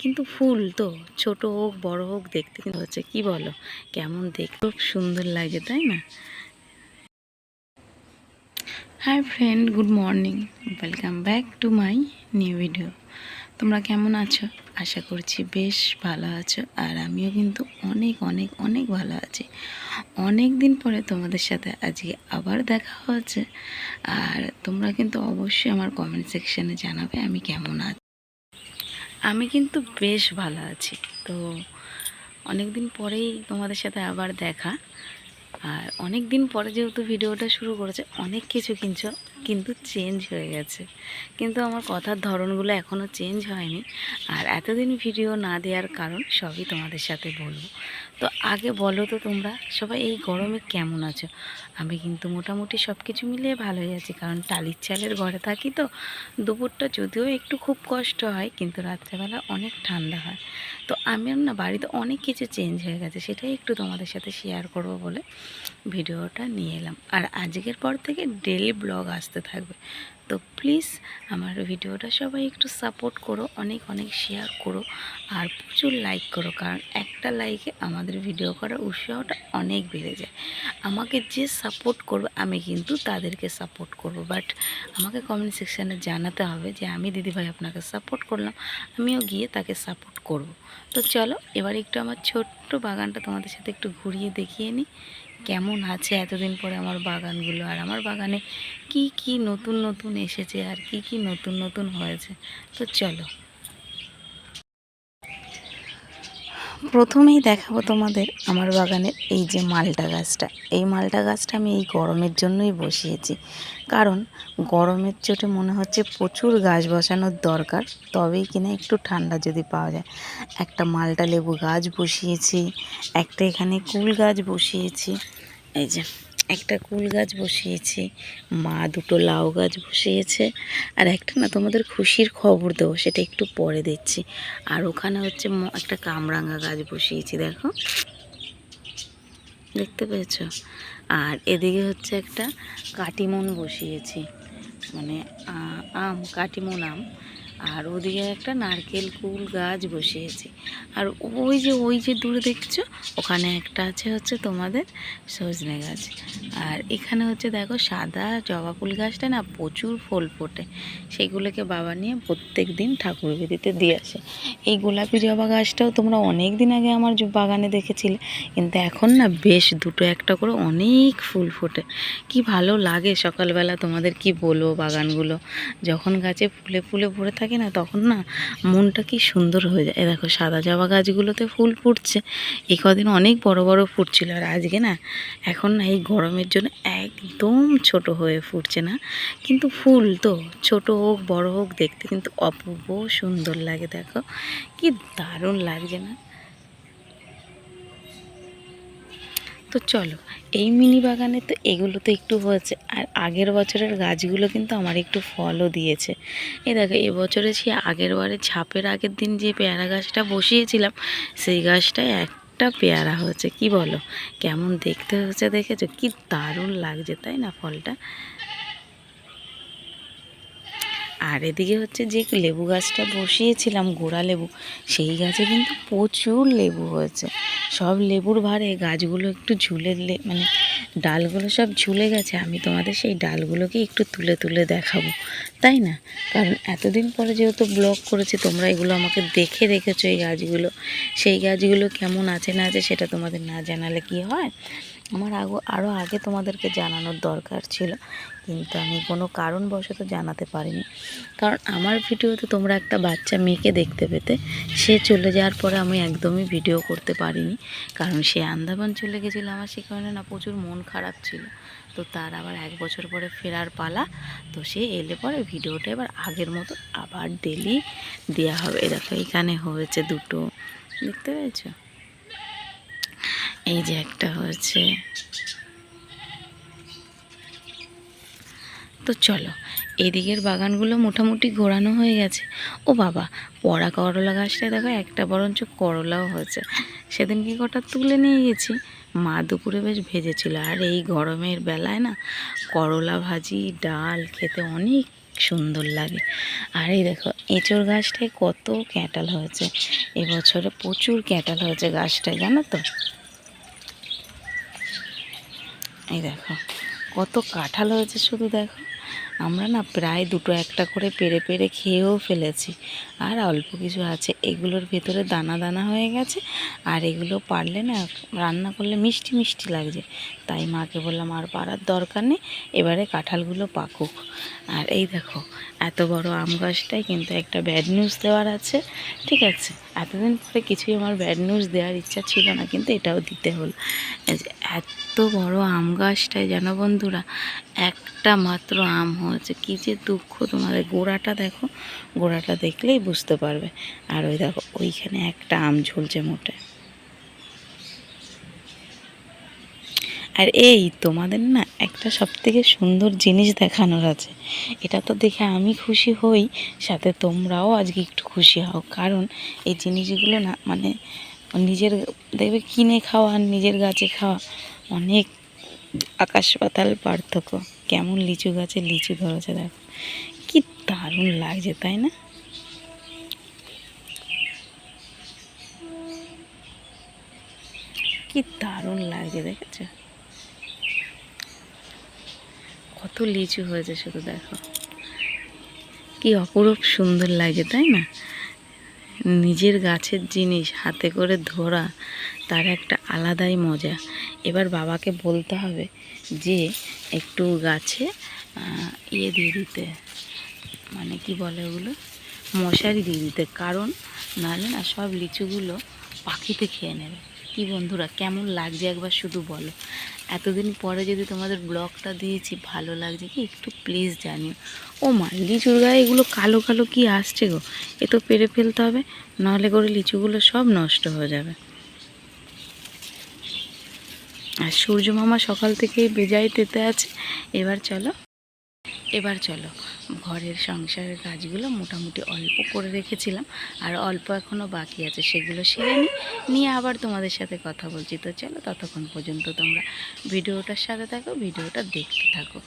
কিন্তু ফুল তো, ছোট হোক, বড় হোক, দেখতে কিন্তু হচ্ছে, কি বলো? কেমন দেখতে? খুব সুন্দর লাগে, তাই না? Hi friend good morning welcome back to my new video তোমরা কেমন আছো? আশা করছি বেশ ভালো আছো, আর আমিও কিন্তু অনেক অনেক অনেক ভালো আছি। অনেক দিন পরে তোমাদের সাথে আজকে আবার দেখা হচ্ছে, আর তোমরা কিন্তু অবশ্যই আমার কমেন্ট সেকশানে জানাবে আমি কেমন আছি। আমি কিন্তু বেশ ভালো আছি। তো অনেক দিন পরেই তোমাদের সাথে আবার দেখা। আর অনেক দিন পরে যেহেতু ভিডিওটা শুরু করেছে, অনেক কিছু কিন্তু কিন্তু চেঞ্জ হয়ে গেছে। কিন্তু আমার কথার ধরনগুলো এখনও চেঞ্জ হয়নি। আর এতদিন ভিডিও না দেওয়ার কারণ সবই তোমাদের সাথে বলব। তো আগে বলো তো তোমরা, সবাই এই গরমে কেমন আছো? আমি কিন্তু মোটামুটি সব কিছু মিলিয়ে ভালোই আছি, কারণ টালির চালের ঘরে থাকি তো। দুপুরটা যদিও একটু খুব কষ্ট হয়, কিন্তু রাত্রেবেলা অনেক ঠান্ডা হয়। তো আমি না বাড়িতে অনেক কিছু চেঞ্জ হয়ে গেছে, সেটাই একটু তোমাদের সাথে শেয়ার করব বলে। ভিডিওটা নিয়ে এলাম। আর আজকের পর থেকে ডেলি ব্লগ আসতে থাকবে। তো প্লিজ আমার ভিডিওটা সবাই একটু সাপোর্ট করো, অনেক অনেক শেয়ার করো আর প্রচুর লাইক করো, কারণ একটা লাইকে আমাদের ভিডিও করার উৎসাহটা অনেক বেড়ে যায়। আমাকে যে সাপোর্ট করবে, আমি কিন্তু তাদেরকে সাপোর্ট করব। বাট আমাকে কমেন্ট সেকশানে জানাতে হবে যে, আমি দিদিভাই আপনাকে সাপোর্ট করলাম, আমিও গিয়ে তাকে সাপোর্ট করব। তো চলো, এবার একটু আমার ছোট্ট বাগানটা তোমাদের সাথে একটু ঘুরিয়ে দেখিয়ে নিই। কেমন আছে এতদিন পরে আমার বাগানগুলো, আর আমার বাগানে কি কি নতুন নতুন এসেছে, আর কি কি নতুন নতুন হয়েছে। তো চলো। প্রথমেই দেখাবো তোমাদের আমার বাগানের এই যে মালটা গাছটা। এই মালটা গাছটা আমি এই গরমের জন্যই বসিয়েছি। কারণ গরমের চোটে মনে হচ্ছে প্রচুর গাছ বসানোর দরকার, তবেই কিনা একটু ঠান্ডা যদি পাওয়া যায়। একটা মালটা লেবু গাছ বসিয়েছি, একটা এখানে কুল গাছ বসিয়েছি। এই যে একটা কুল গাছ বসিয়েছি, মা দুটো লাউ গাছ বসিয়েছে, আর একটা না তোমাদের খুশির খবর দেবো, সেটা একটু পরে দিচ্ছি আর ওখানে হচ্ছে একটা কামরাঙা গাছ বসিয়েছি, দেখো। দেখতে পেয়েছ? আর এদিকে হচ্ছে একটা কাটিমন বসিয়েছি মানে আম, কাটিমন আম। আর ওদিকে একটা নারকেল কুল গাছ বসিয়েছি। আর ওই যে ওই যে দূরে দেখছ, ওখানে একটা আছে হচ্ছে তোমাদের সজনে গাছ। আর এখানে হচ্ছে দেখো সাদা জবা ফুল গাছটা না প্রচুর ফুল ফোটে। সেগুলোকে বাবা নিয়ে প্রত্যেক দিন ঠাকুর বেদিতে দিয়ে আসে। এই গোলাপি জবা গাছটাও তোমরা অনেক দিন আগে আমার বাগানে দেখেছিলে। কিন্তু এখন না বেশ দুটো একটা করে অনেক ফুল ফোটে। কি ভালো লাগে সকালবেলা তোমাদের কি বলব বাগানগুলো। যখন গাছে ফুলে ফুলে ভরে থাকে না, তখন না মনটা কি সুন্দর হয়ে যায়। দেখো, সাদা জবা গাছগুলোতে ফুল ফুটছে। এ কদিন অনেক বড় বড় ফুটছিল আর আজকে না এখন না এই গরমের জন্য একদম ছোট হয়ে ফুটছে না। কিন্তু ফুল তো ছোট হোক, বড় হোক, দেখতে কিন্তু অপূর্ব সুন্দর লাগে, দেখো। কি দারুণ লাগছে না? তো চলো, এই মিনি বাগানে তো এগুলো তো একটু হয়েছে। আর আগের বছরের গাছগুলো কিন্তু আমার একটু ফলও দিয়েছে। এই দেখো, এবছরে সে আগের বারে ঝাপের আগের দিন যে পেয়ারা গাছটা বসিয়েছিলাম, সেই গাছটায় একটা পেয়ারা হয়েছে। কি বলো? কেমন দেখতে হয়েছে দেখেছ? কি দারুণ লাগছে, তাই না ফলটা? আর এদিকে হচ্ছে যে লেবু গাছটা বসিয়েছিলাম, গোড়া লেবু, সেই গাছে কিন্তু প্রচুর লেবু হয়েছে। সব লেবুর ভারে গাছগুলো একটু ঝুলে মানে ডালগুলো সব ঝুলে গেছে, আমি তোমাদের সেই ডালগুলোকে একটু তুলে তুলে দেখাবো, তাই না? কারণ এতদিন পরে যেহেতু ব্লগ করেছি, তোমরা এগুলো আমাকে দেখে রেখেছো এই গাছগুলো, সেই গাছগুলো কেমন আছে না আছে সেটা তোমাদের না জানালে কি হয়? আমার আগো আরও আগে তোমাদেরকে জানানোর দরকার ছিল, কিন্তু আমি কোনো কারণবশত জানাতে পারিনি। কারণ আমার ভিডিওতে তোমরা একটা বাচ্চা মেয়েকে দেখতে পেতে, সে চলে যাওয়ার পরে আমি একদমই ভিডিও করতে পারিনি, কারণ সে আন্দামান চলে গেছিল আমার সে কারণে না প্রচুর মন খারাপ ছিল। তো তার আবার এক বছর পরে ফেরার পালা, তো সে এলে পরে ভিডিওটা এবার আগের মতো আবার ডেলি দেওয়া হবে। দেখো, এখানে হয়েছে দুটো, দেখতে পেয়েছ? এই যে একটা হয়েছে। তো চলো, এদিকের বাগানগুলো মোটামুটি ঘোরানো হয়ে গেছে। ও বাবা, পড়া করলা গাছটায় দেখো, একটা বরঞ্চ করলাও হয়েছে। সেদিন কি কটা তুলে নিয়ে গেছি। মা দুপুরে বেশ ভেজেছিল। আর এই গরমের বেলায় না, করলা ভাজি, ডাল খেতে অনেক সুন্দর লাগে। আর এই দেখো এঁচোড় গাছটায় কত ক্যাটাল হয়েছে। এবছরে প্রচুর ক্যাটাল হয়েছে গাছটায়, জানো তো? এই দেখো কত কাঁঠাল হয়েছে শুধু দেখো। আমরা না প্রায় দুটো একটা করে পেরে পেরে খেয়েও ফেলেছি। আর অল্প কিছু আছে। এগুলোর ভেতরে দানা দানা হয়ে গেছে। আর এগুলো পারলে না রান্না করলে মিষ্টি মিষ্টি লাগছে। তাই মাকে বললাম, আর পাড়ার দরকার নেই, এবারে কাঁঠালগুলো পাকুক। আর এই দেখো, এত বড় আম গাছটাই কিন্তু একটা ব্যাড নিউজ দেওয়ার আছে। ঠিক আছে, এতদিন পরে কিছুই আমার ব্যাড নিউজ দেওয়ার ইচ্ছা ছিল না, কিন্তু এটাও দিতে হলো। এত বড় আম গাছটায় জানো বন্ধুরা, একটা মাত্র আম হয়েছে কী যে দুঃখ তোমাদের। গোড়াটা দেখো, গোড়াটা দেখলেই বুঝতে পারবে। আর ওই দেখো, ওইখানে একটা আম ঝুলছে মোটে। আর এই তোমাদের না একটা সব থেকে সুন্দর জিনিস দেখানোর আছে। এটা তো দেখে আমি খুশি হই, সাথে তোমরাও আজকে একটু খুশি হও। কারণ এই জিনিসগুলো না মানে নিজের দেখবে কিনে খাওয়া আর নিজের গাছে খাওয়া অনেক আকাশ পাতাল পার্থক্য। কেমন লিচু গাছে লিচু ধরেছে দেখো। কি দারুণ লাগছে, তাই না? কি দারুণ লাগছে, দেখেছ? কত লিচু হয়েছে শুধু দেখো। কি অপরূপ সুন্দর লাগে তাই না? নিজের গাছের জিনিস হাতে করে ধরা, তার একটা আলাদাই মজা। এবার বাবাকে বলতে হবে যে একটু গাছে ইয়ে দিয়ে দিতে। মানে কি বলে ওগুলো? মশারি দিয়ে দিতে। কারণ নাহলে না সব লিচুগুলো পাখিতে খেয়ে নেবে। কি বন্ধুরা, কেমন লাগছে একবার শুধু বলো। এতদিন পরে যদি তোমাদের ব্লগটা দিয়েছি, ভালো লাগছে কি? একটু প্লিজ জানিও। ও মা, লিচুর গায়ে এগুলো কালো কালো কি আসছে গো? এ তো পেরে ফেলতে হবে, নাহলে করে লিচুগুলো সব নষ্ট হয়ে যাবে। আর সূর্য মামা সকাল থেকেই বেজায় তেতে আছে। এবার চলো এবার চলো। ঘরের সংসারের কাজগুলো মোটামুটি অল্প করে রেখেছিলাম, আর অল্প এখনও বাকি আছে, সেগুলো সেরে নিই নিয়ে আবার তোমাদের সাথে কথা বলছি। তো চলো, ততক্ষণ পর্যন্ত তোমরা ভিডিওটার সাথে থাকো, ভিডিওটা দেখতে থাকো।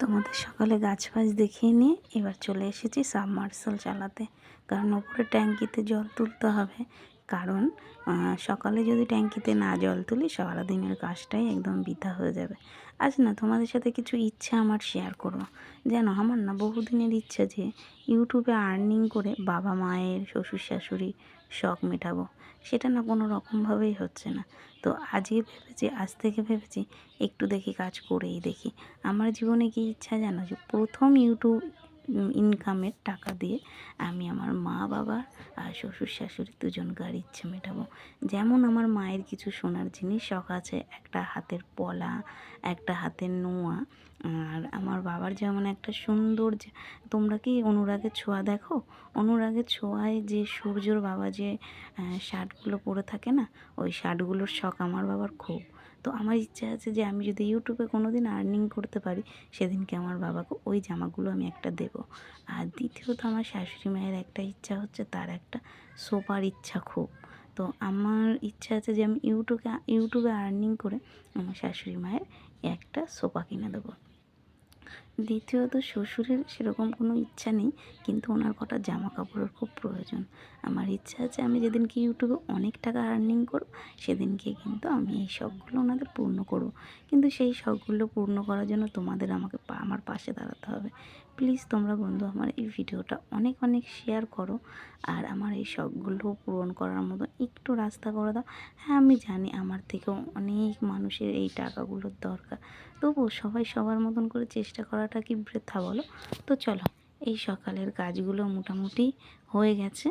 তোমাদের সকালে গাছ ফাছ দেখিয়ে নিয়ে এবার চলে এসেছি সাবমার্সাল চালাতে, কারণ ওপরে ট্যাঙ্কিতে জল তুলতে হবে। কারণ সকালে যদি ট্যাঙ্কিতে না জল তুলি, সারাদিনের কাজটাই একদম বৃথা হয়ে যাবে। আজ না, তোমাদের সাথে কিছু ইচ্ছা আমার শেয়ার করব যেন আমার না বহুদিনের ইচ্ছা যে, ইউটিউবে আর্নিং করে বাবা মায়ের শ্বশুর শাশুড়ি শখ মেটাবো। সেটা না কোনো রকমভাবেই হচ্ছে না। তো আজকে ভেবেছি, আজ থেকে ভেবেছি, একটু দেখি কাজ করেই দেখি। আমার জীবনে কি ইচ্ছা জানো? যে প্রথম ইউটিউব ইনকামের টাকা দিয়ে আমি আমার মা, বাবা আর শ্বশুর, শাশুড়ি দুজনকার ইচ্ছে মেটাবো। যেমন আমার মায়ের কিছু সোনার জিনিস, শখ আছে, একটা হাতের পলা, একটা হাতের নোয়া। আর আমার বাবার যেমন একটা সুন্দর তোমরা কি অনুরাগের ছোঁয়া দেখো? অনুরাগের ছোঁয়ায় যে সূর্যর বাবা যে শার্টগুলো পরে থাকে না, ওই শার্টগুলোর শখ আমার বাবার খুব। তো আমার ইচ্ছা আছে যে আমি যদি ইউটিউবে কোনো দিন আর্নিং করতে পারি, সেদিনকে আমার বাবাকে ওই জামাগুলো আমি একটা দেব। আর দ্বিতীয়ত আমার শাশুড়ি মায়ের একটা ইচ্ছা হচ্ছে, তার একটা সোফার ইচ্ছা খুব। তো আমার ইচ্ছা আছে যে আমি ইউটিউবে ইউটিউবে আর্নিং করে আমার শাশুড়ি মায়ের একটা সোফা কিনে দেবো। দ্বিতীয়ত শ্বশুরের সেরকম কোনো ইচ্ছা নেই, কিন্তু ওনার কটা জামা কাপড়ের খুব প্রয়োজন। আমার ইচ্ছা আছে আমি যেদিনকে ইউটিউবে অনেক টাকা আর্নিং করব, সেদিনকে কিন্তু আমি এই শখগুলো ওনাদের পূর্ণ করব। কিন্তু সেই শখগুলো পূর্ণ করার জন্য তোমাদের আমাকে আমার পাশে দাঁড়াতে হবে। প্লিজ তোমরা বন্ধু আমার এই ভিডিওটা অনেক অনেক শেয়ার করো আর আমার এই শখগুলো পূরণ করার মতো একটু রাস্তা করে দাও। হ্যাঁ আমি জানি আমার থেকেও অনেক মানুষের এই টাকাগুলোর দরকার। তবুও সবাই সবার মতন করে চেষ্টা করাটা কি বৃথা বলো? তো চলো, এই সকালের কাজগুলো মোটামুটি হয়ে গেছে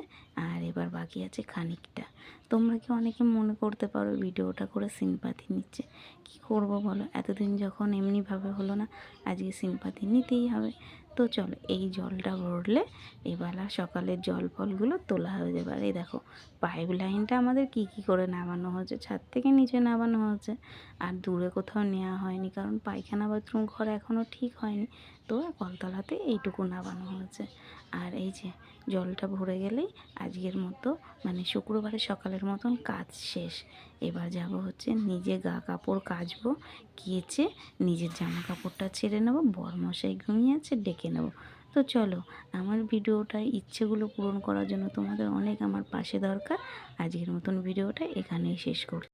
আর এবার বাকি আছে খানিকটা। তোমরা কি অনেকে মনে করতে পারো ভিডিওটা করে সিনপাতি নিচ্ছে? কি করব বলো? এতদিন যখন এমনিভাবে হলো না, আজকে সিনপাতি নিতেই হবে। তো চলো এই জলটা ভরলে এবেলা সকালের জল ফলগুলো তোলা হয়ে যাবে। আর এই দেখো পাইপ লাইনটা আমাদের কি কি করে নামানো হয়েছে? ছাদ থেকে নিচে নামানো হয়েছে। আর দূরে কোথাও নেওয়া হয়নি, কারণ পায়খানা বাথরুম ঘর এখনও ঠিক হয়নি। তো কলতলাতে এইটুকু নামানো হয়েছে। আর এই যে জলটা ভরে গেলেই আজকের মতো মানে শুক্রবারের সকালের মতন কাজ শেষ। এবার যাব হচ্ছে নিজে গা কাপড় কাচবো, কেচে নিজের জামা কাপড়টা ছেড়ে নেব, বরমশাই ঘুমিয়ে আছে, ডেকে নেব। তো চলো, আমার ভিডিওটা ইচ্ছেগুলো পূরণ করার জন্য তোমাদের অনেক আমার পাশে দরকার। আজকের মতন ভিডিওটা এখানেই শেষ করছি।